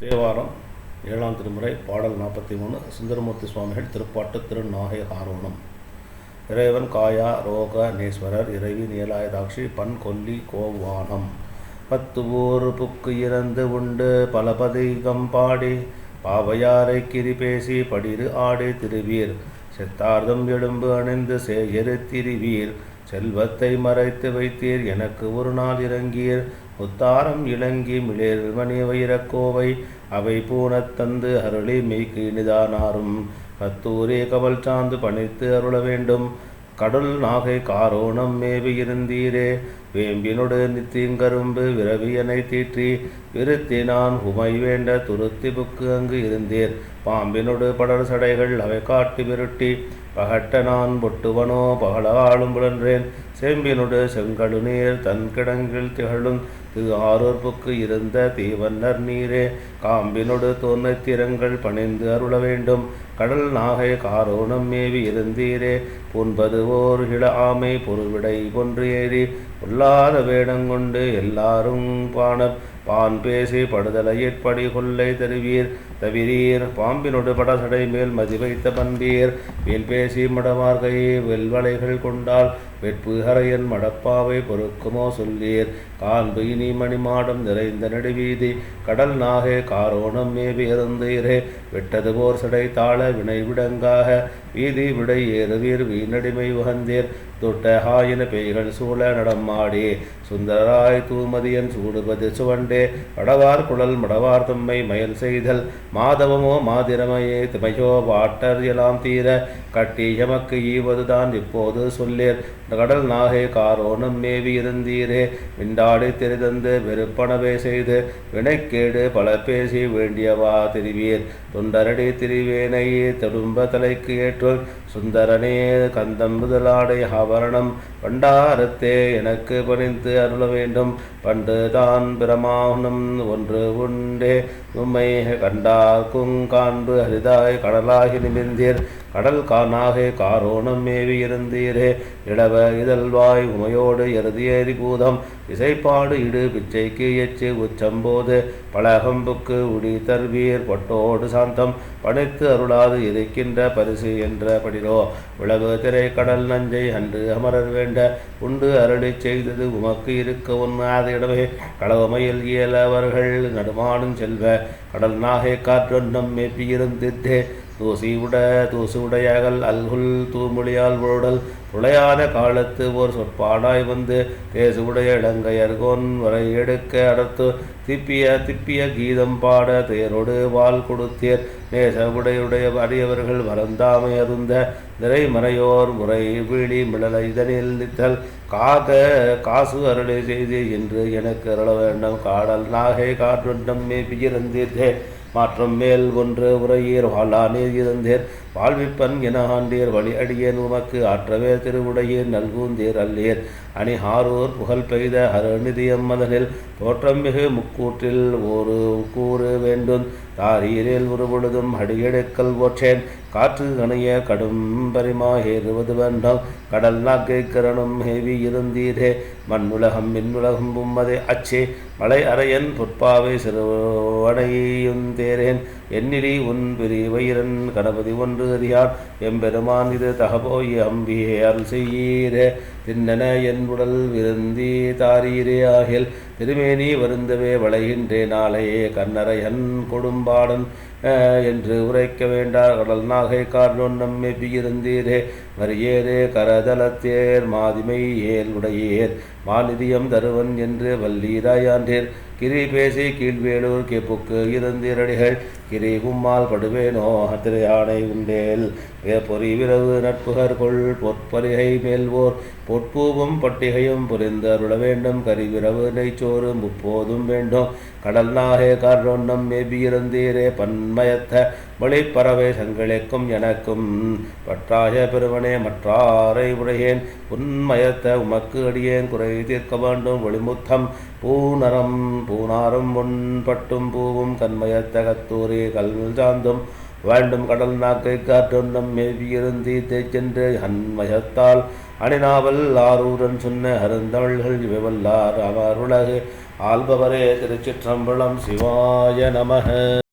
தேவாரம் ஏழாம் திருமுறை பாடல் நாற்பத்தி மூணு சுந்தரமூர்த்தி சுவாமிகள் திருப்பாட்டு திருநாகை ஆரோணம் இறைவன் காயா ரோக நேஸ்வரர் இறைவி நீலாயதாட்சி பன் கொல்லி கோவானம். பத்து ஊர் புக்கு இறந்து உண்டு பலபதிகம் பாடி பாவையாரை கிரி பேசி படிரு ஆடி திருவீர். செத்தார்தம் எலும்பு அணிந்து சேயரு திருவீர். செல்வத்தை மறைத்து வைத்தீர் எனக்கு ஒரு நாள் இறங்கீர். முத்தாரம் இளங்கி மிளேர்மணி வைரக்கோவை அவை பூனத்தந்து அருளி மெய்க்கு இனிதானாரும். கத்தூரே கவல் சார்ந்து பணித்து அருள வேண்டும். கடல் நாகை காரோணம் மேவி இருந்தீரே. வேம்பினொடு நித்தீங்கரும்பு விரவியனை தீற்றி விருத்தினான் உமை வேண்ட துருத்தி புக்கு அங்கு இருந்தீர். பாம்பினொடு படர் சடைகள் அவை காட்டி விருட்டி பகட்ட நான் பொட்டுவனோ பகலாளும் புலன்றேன். செம்பினொடு செங்கழு நீர் தன் கிடங்கில் திகழும் திரு ஆரூர்ப்புக்கு இருந்த தீவன்னர் நீரே காம்பினொடு தோன்னைத்திரங்கள் பணிந்து அருள வேண்டும். கடல் நாகை காரோணம் மேவி இருந்தீரே புன்பது ஓர் இள ஆமை பொருவிடை பொன்று ஏறி பொல்லாத வேடங்கொண்டு எல்லாரும் பாண பான் பேசி படுதலையிற்படி கொள்ளை தருவீர். தவிரீர் பாம்பினொடு படசடை மேல் மதி வைத்த பண்பீர். வேல் பேசி மடமார்கை வெல்வளைகள் கொண்டால் வெட்பு ஹரையன் மடப்பாவை பொறுக்குமோ சொல்லீர். காண்பு இனி மணிமாடம் நிறைந்த நடுவீதி. கடல் நாகே காரோணம் மேவி இருந்தீரே வெட்டது போர் சடை தாழ வினை விடங்காக. வீதி விடை ஏறுவீர் வீணடிமை உகந்தீர். தொட்ட ஹாயின பேய்கள் சூழ நடமாடி. சுந்தராய் தூமதியன் சூடுபது சுவண்டே. வடவார் குழல் மடவார் தும்மை மயல் செய்தல். மாதவமோ மாதிரமையே திமையோ வாட்டர் எலாம் தீர. கட்டி எமக்கு ஈவதுதான் இப்போது சொல்லீர். கடல் நாகே காரோனும் மேவி இருந்தீரே. விண்டாடி தெரிதந்து வெறுப்பனவே செய்து. வினைக்கேடு பல பேசி வேண்டியவா திரிவீர். தொண்டரடி திரிவேனை தொடும்ப தலைக்கு ஏற்று சுந்தரனே கந்தம் முதலாடை ஆபரணம். பண்டாரத்தே எனக்கு பணிந்து அருள வேண்டும். பண்டு தான் பிரமாணம் ஒன்று உண்டே. உம்மை கண்டார்க்கும் காண்பு அரிதாய் கடலாகி நிமிர்ந்தீர். கடல் காணாகே காரோணம் மேவி இருந்தீரே. இடவ இதழ்வாய் உமையோடு எருதியேறி பூதம். இசைப்பாடு இடு பிச்சைக்கு எச்சு உச்சம்போது. பழகம்புக்கு உடி தருவீர் பொட்டோடு சாந்தம். படைத்து அருளாது இருக்கின்ற பரிசு என்ற படிரோ உலகு திரை கடல் நஞ்சை அன்று அமரர் வேண்ட. உண்டு அருளி செய்தது உமக்கு இருக்க உண்ணாத இடமே. களவமையில் இயலவர்கள் நடுமாடும் செல்வ. கடல் நாகை காற்றொன்னம் மேப்பியிருந்தித்தே தூசி உட தூசு உடையாகல் அல்குல் தூமொழியால் ஓடல் புலையான காலத்து ஓர் சொற்பாடாய் வந்து தேசு உடைய இளங்கையர்கோன் வரை எடுக்க அடுத்து திப்பிய திப்பிய கீதம் பாட தேரோடு வால் கொடுத்தேர். நேச உடையுடைய அடியவர்கள் மறந்தாமை அருந்த நிறைமறையோர் முறை வீழி மிளலை இதனில் நித்தல் காக காசு அருளை செய்து என்று எனக்கு அருள வேண்டும். காடல் நாகை காற்றொன்றம் மேப்பியிருந்தீர்தே மாற்றம் மேல் ஒன்று உரையீர் வாழானீர் இருந்தேர் வாழ்விப்பன் என ஆண்டீர் வழி அடியேன் உமக்கு. ஆற்றவே திருவுடையீர் நல்கூந்தீர் அல்லீர். அணி ஹாரூர் புகழ் பெய்த அருநிதியம் மதனில். தோற்றம் மிகு முக்கூற்றில் ஒரு கூறு வேண்டும். தாரீரில் ஒருபொழுதும் அடியெடுக்கல் ஓற்றேன். காற்று கணைய கடும் பரிமா ஏறுவது வேண்டாம். கடல் நாக்கை கரணும் ஹேவி இருந்தீரே. மண்ணுலகம் மின்னுலகம் உம்மதே அச்சே. மலை அறையன் பொற்பாவை சிறுவடையுந்தே. சேரேன் எண்ணிலி உன் பிரிவயிரன் கணபதி ஒன்று அறியான் எம்பெருமான் இது தகபோய் அம்பியே அருள் செய்யீரே. தின்னன என் உடல் விருந்தி தாரீரே ஆகில். திருமேனி வருந்தவே வளைகின்றே நாளையே கண்ணரையன் கொடும்பாடன். என்று உரைக்க வேண்டார். கடல் நாகை கார்னொன் நம்மை பியிருந்தீரே. வரியேரே கரதலத்தேர் மாதிமை ஏல் உடையேர். மாநிதியம் தருவன் என்று வல்லீராயாண்டீர் கிரி பேசி கீழ்வேலூர் கேப்புக்கு இருந்திரடிகள் கிரி கும்மால் படுவேனோ திரையானை உண்டேல். வேப்பொறி விரவு நட்புகர் கொள் பொற்பரிகை மேல்வோர் பொற்பூவும் பட்டிகையும் புரிந்து அருள வேண்டும். கரிவிரவு நெய்ச்சோறு முப்போதும் வேண்டும். கடல் நாகே கார்னொன்னம் மேபியிருந்தீரே பன்மயத்த மொழிப்பறவை சங்களுக்கும் எனக்கும். பற்றாய பெருவனே மற்றாரை உடையேன். உன்மயத்த உமக்கு அடியேன். குறை தீர்க்க வேண்டும். ஒளிமுத்தம் பூநரம் பூனாரும் முன் பட்டும் பூவும். கண்மயத்த கத்தூரி கல் சாந்தும் வேண்டும் கடல் நாக்கை காற்றொன்னம் மேவியிருந்தி தேச்சென்று அன்மயத்தால் அணிநாவல் ஆரூரன் சொன்ன அருந்தமிழ்கள் இவைவல்லார் அவர் உலகு ஆள்பவரே திருச்சிற்றம்பலம் சிவாய நமக.